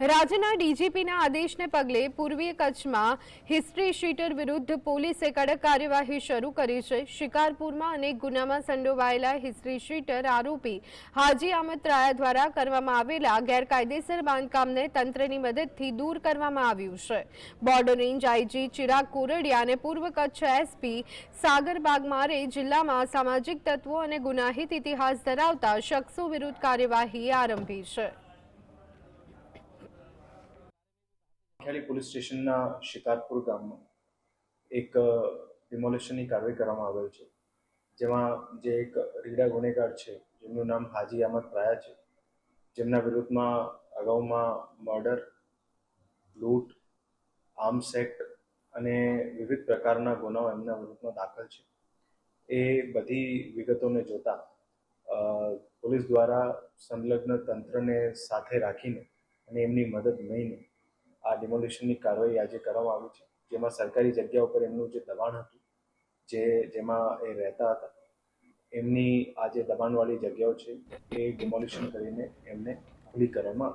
રાજ્યના ડીજીપીના આદેશને પગલે પૂર્વીય કચ્છમાં હિસ્ટ્રી શીટર વિરુદ્ધ પોલીસે કડક કાર્યવાહી શરૂ કરી છે. શિકારપુરમાં અનેક ગુનામાં સંડોવાયેલા હિસ્ટ્રી શીટર આરોપી હાજી અહમદ રાયા દ્વારા કરવામાં આવેલા ગેરકાયદેસર બાંધકામને તંત્રની મદદથી દૂર કરવામાં આવ્યું છે. Border range IG Chirag Kordiya અને પૂર્વ કચ્છ એસપી સાગર બાગમારે જિલ્લામાં સામાજિક તત્વો અને ગુનાહિત ઇતિહાસ ધરાવતા શખ્સો વિરુદ્ધ કાર્યવાહી આરંભી છે. ખેલી પોલીસ સ્ટેશનના શિકારપુર ગામમાં એક ડિમોલેશનની કાર્યવાહી કરવામાં આવેલ છે. જેમાં જે એક રીડા ગુનેગાર છે, જેમનું નામ હાજી અહમદ પ્રાયા છે, જેમના વિરુદ્ધમાં અગાઉમાં મર્ડર, લૂંટ આર્મ્સ એક્ટ અને વિવિધ પ્રકારના ગુનાઓ એમના વિરુદ્ધમાં દાખલ છે. એ બધી વિગતોને જોતા પોલીસ દ્વારા સંલગ્ન તંત્રને સાથે રાખીને અને એમની મદદ લઈને આ ડિમોલિશનની કાર્યવાહી આજે કરવામાં આવી છે. જેમાં સરકારી જગ્યા ઉપર એમનું જે દબાણ હતું, જે, જેમાં એ રહેતા હતા, એમની આ જે દબાણવાળી જગ્યાઓ છે, એ ડિમોલિશન કરીને એમને ખુલ્લી કરવામાં